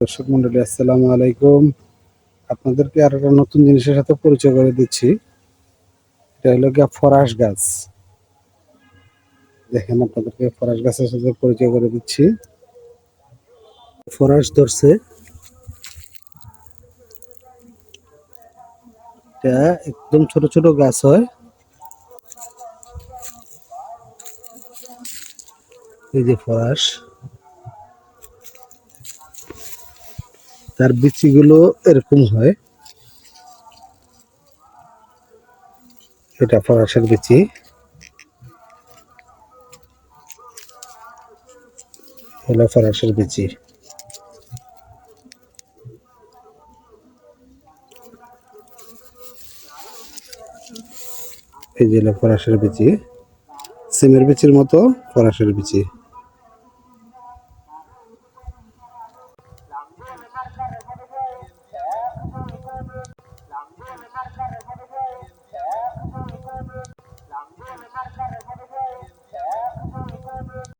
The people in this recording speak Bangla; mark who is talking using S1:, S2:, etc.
S1: দর্শক মন্ডলী, আসসালামু আলাইকুম। আপনাদেরকে আর একটা নতুন জিনিসের সাথে পরিচয় করে দিচ্ছি। এটা হলো গিয়া ফরাস গাছ। দেখেন আপনাদেরকে ফরাস গাছের সাথে পরিচয় করে দিচ্ছি। ফরাস ধরছে। এটা একদম ছোট ছোট গাছ হয়। এই যে ফরাস তার বিচিগুলো এরকম হয়। এটা ফরাসের বিচি। হলো ফরাসের বিচি। এই যে ফরাসের বিচি। সিমের বিচির মতো ফরাসের বিচি।